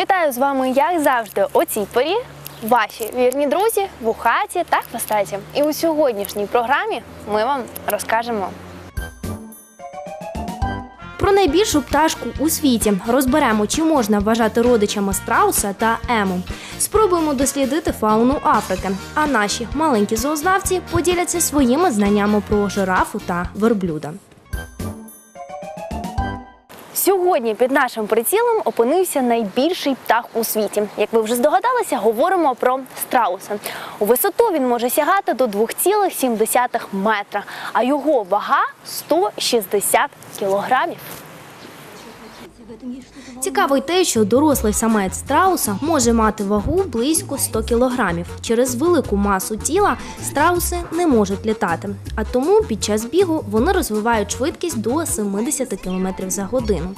Вітаю з вами, як завжди, о цій порі. Ваші вірні друзі, вухаті та хвостаті. І у сьогоднішній програмі ми вам розкажемо Про найбільшу пташку у світі розберемо, чи можна вважати родичами страуса та ему. Спробуємо дослідити фауну Африки. А наші маленькі зоознавці поділяться своїми знаннями про жирафу та верблюда. Сьогодні під нашим прицілом опинився найбільший птах у світі. Як ви вже здогадалися, говоримо про страуса. У висоту він може сягати до 2,7 метра, а його вага 160 кілограмів. Цікаво й те, що дорослий самець страуса може мати вагу близько 100 кілограмів. Через велику масу тіла страуси не можуть літати, а тому під час бігу вони розвивають швидкість до 70 км за годину.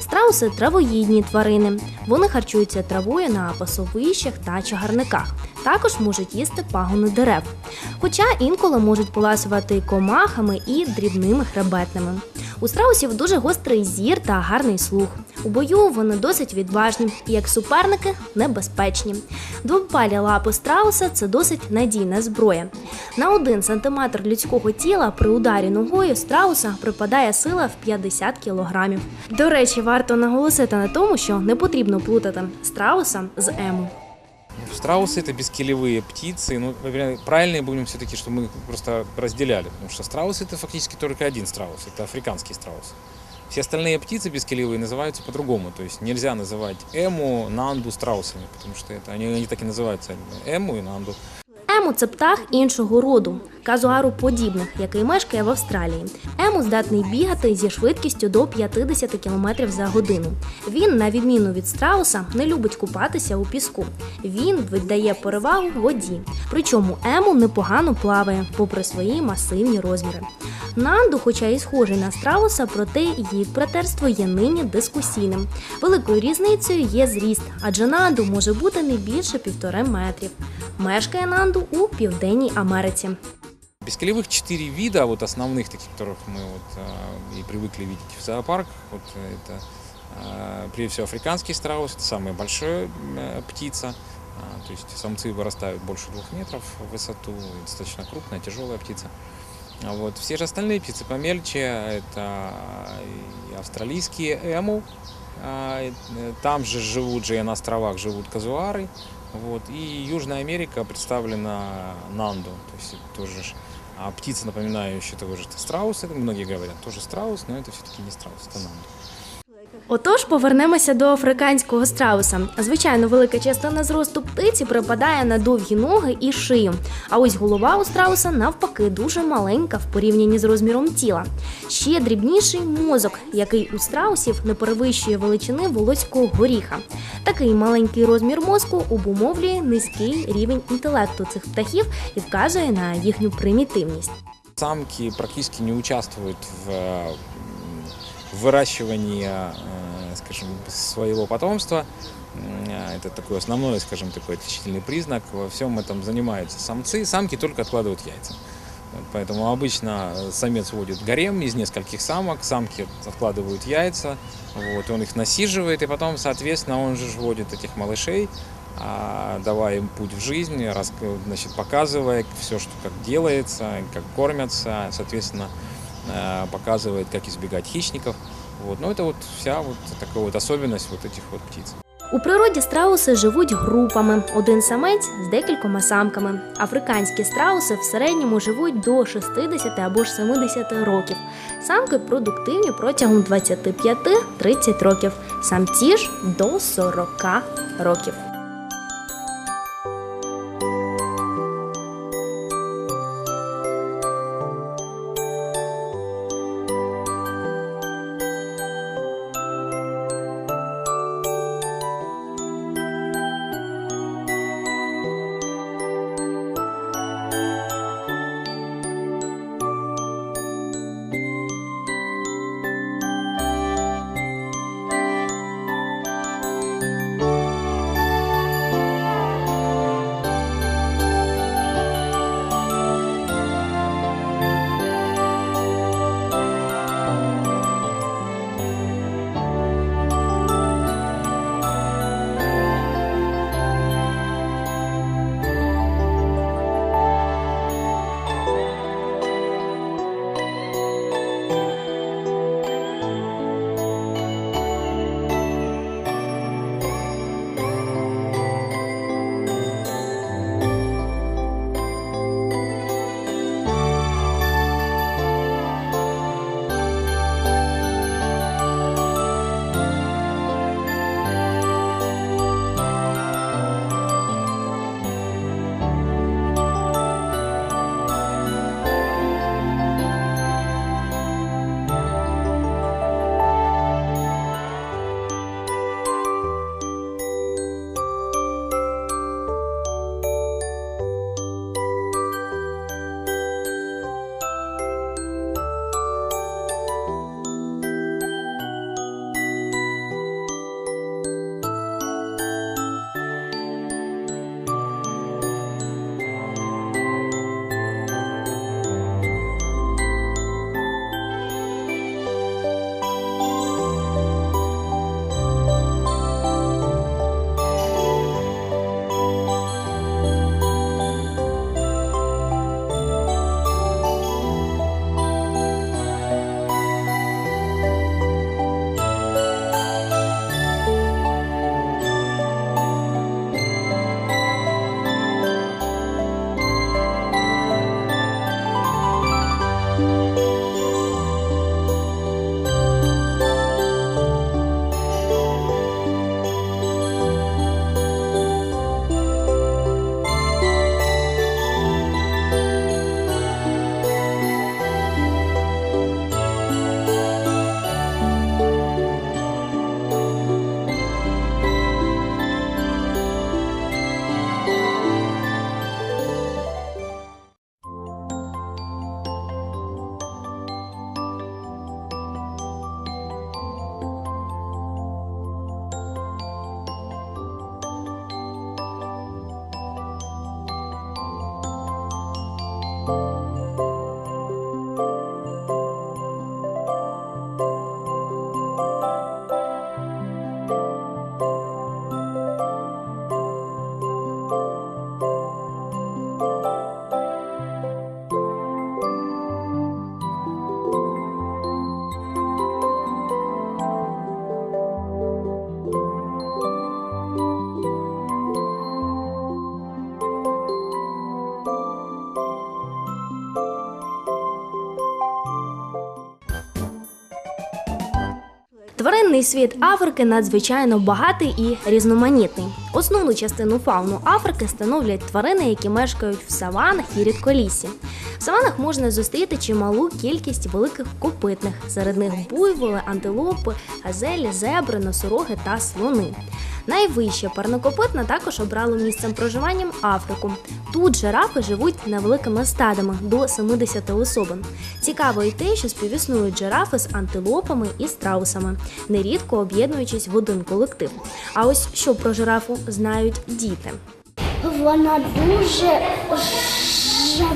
Страуси травоїдні тварини. Вони харчуються травою на пасовищах та чагарниках. Також можуть їсти пагони дерев. Хоча інколи можуть поласувати комахами і дрібними хребетними. У страусів дуже гострий зір та гарний слух. У бою вони досить відважні і як суперники небезпечні. Двопалі лапи страуса це досить надійна зброя. На один сантиметр людського тіла при ударі ногою страуса припадає сила в 50 кілограмів. До речі, варто наголосити на тому, що не потрібно плутати страуса з ему. Страусы это бескилевые птицы. Ну, наверное, правильнее будем все-таки, что мы их просто разделяли. Потому что страус это фактически только один страус. Это африканский страус. Все остальные птицы бескилевые называются по-другому. То есть нельзя называть эму, нанду страусами, потому что это, они, они так и называются. Эму и нанду. Ему це птах іншого роду, казуару подібних, який мешкає в Австралії. Ему здатний бігати зі швидкістю до 50 км за годину. Він, на відміну від страуса, не любить купатися у піску. Він віддає перевагу воді. Причому ему непогано плаває, попри свої масивні розміри. Нанду, хоча і схожий на страуса, проте їх братерство є нині дискусійним. Великою різницею є зріст, адже нанду може бути не більше півтори метрів. Мешкає нанду Південній Америці. Бескилевых четыре вида, вот основных таких, которых мы вот а, и привыкли видеть в зоопарках. Вот это а, прежде всего африканский страус, это самая большая э, птица. А, То есть самцы вырастают больше двух метров в высоту, и достаточно крупная, тяжелая птица. А Вот. Все же остальные птицы помельче, это и австралийские эму, а, и, э, там же живут же и на островах живут казуары, вот. И Южная Америка представлена нанду, то есть это тоже ж, а птица, напоминающая того же страуса, это многие говорят, тоже страус, но это все-таки не страус, это нанду. Отож, повернемося до африканського страуса. Звичайно, велика частина зросту птиці припадає на довгі ноги і шию. А ось голова у страуса навпаки дуже маленька в порівнянні з розміром тіла. Ще дрібніший мозок, який у страусів не перевищує величини волоського горіха. Такий маленький розмір мозку обумовлює низький рівень інтелекту цих птахів і вказує на їхню примітивність. Самки практически не участвуют в, м, в выращивании, э, скажем, своего потомства. Э, Это такой основной, скажем, такой отличительный признак. Во всем этом занимаются самцы, самки только откладывают яйца. Поэтому обычно э, самец вводит гарем из нескольких самок, самки откладывают яйца, вот, он их насиживает, и потом, соответственно, он же вводит этих малышей, а, давая им путь в жизнь, значит, показывая все, что как делается, как кормятся, соответственно, показывает, как избегать хищников. Вот. Но это вот вся вот такая вот особенность вот этих вот птиц. У природі страуси живуть групами, один самець з декількома самками. Африканські страуси в середньому живуть до 60 або ж 70 років. Самки продуктивні протягом 25-30 років, самці ж до 40 років. Тваринний світ Африки надзвичайно багатий і різноманітний. Основну частину фауну Африки становлять тварини, які мешкають в саванах і рідколіссі. В саванах можна зустріти чималу кількість великих копитних. Серед них буйволи, антилопи, газелі, зебри, носороги та слони. Найвище парнокопитна також обрало місцем проживанням Африку. Тут жирафи живуть невеликими стадами до 70 особин. Цікаво і те, що співіснують жирафи з антилопами і страусами, нерідко об'єднуючись в один колектив. А ось що про жирафу знають діти. Вона дуже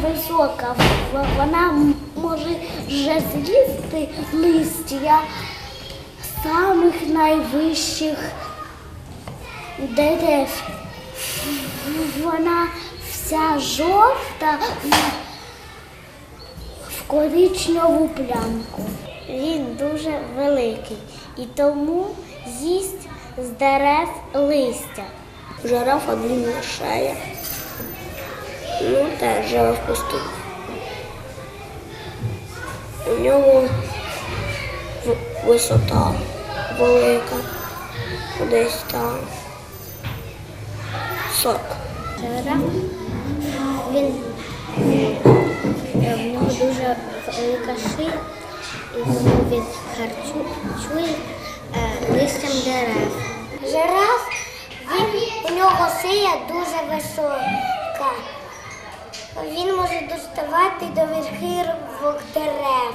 висока. Вона може вже з'їсти листя самих найвищих дерев. Вона вся жовта в- коричневу плямку. Він дуже великий і тому з'їсть з дерев листя. Жирафа длинна шея. Ну, теж живе в пустині. У нього висота велика. Десь там. Сорок. Жираф, він в нього дуже велика шия, і він харчує е, листям дерев. Жираф, він, у нього шия дуже висока. Він може доставати до верхівок дерев.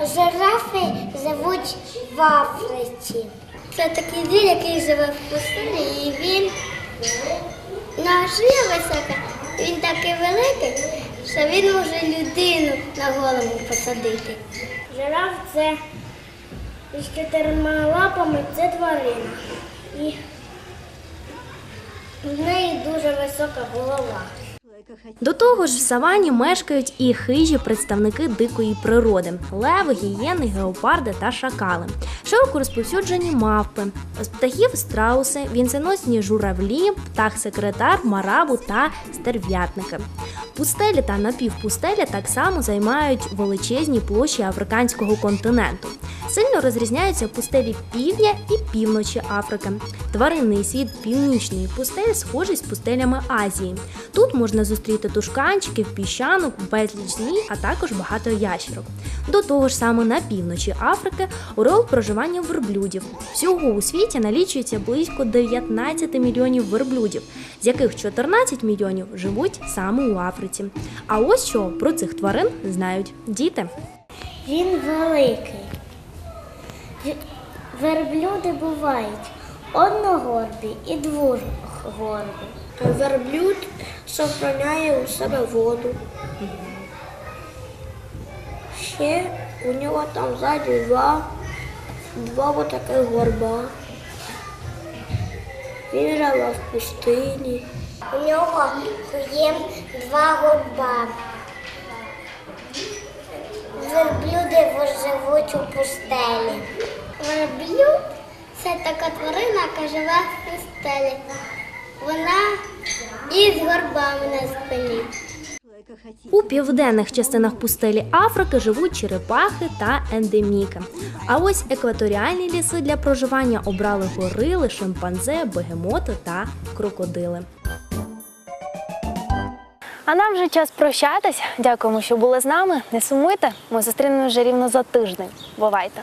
Жирафи живуть в Африці. Це такий звір, який живе в пустелі, і він на шия висока, він такий великий, що він може людину на голову посадити. Жираф це із чотирма лапами це тварина. І в неї дуже висока голова. До того ж, в савані мешкають і хижі представники дикої природи: леви, гієни, геопарди та шакали. Широко розповсюджені мавпи, з птахів страуси, вінценосні журавлі, птах-секретар, марабу та стерв'ятники. Пустелі та напівпустелі так само займають величезні площі африканського континенту. Сильно розрізняються пустелі півдня і півночі Африки. Тваринний світ північної пустелі схожий з пустелями Азії. Тут можна зустріти тушканчиків, піщанок, безліч змій, а також багато ящерок. До того ж, саме на півночі Африки орел проживання верблюдів. Всього у світі налічується близько 19 мільйонів верблюдів, з яких 14 мільйонів живуть саме у Африці. А ось що про цих тварин знають діти. Він великий. Верблюди бувають одногорбі і двогорбі. Верблюд сохраняє у себе воду. Ще у нього там ззаді два, два отаких горба. Він живе в пустині. У нього є два горба. Верблюди живуть у пустелі. Верблюд це така тварина, яка живе в пустелі. Вона із горбами на спині. У південних частинах пустелі Африки живуть черепахи та ендеміки. А ось екваторіальні ліси для проживання обрали горили, шимпанзе, бегемоти та крокодили. А нам вже час прощатись. Дякуємо, що були з нами. Не сумуйте. Ми зустрінемося вже рівно за тиждень. Бувайте!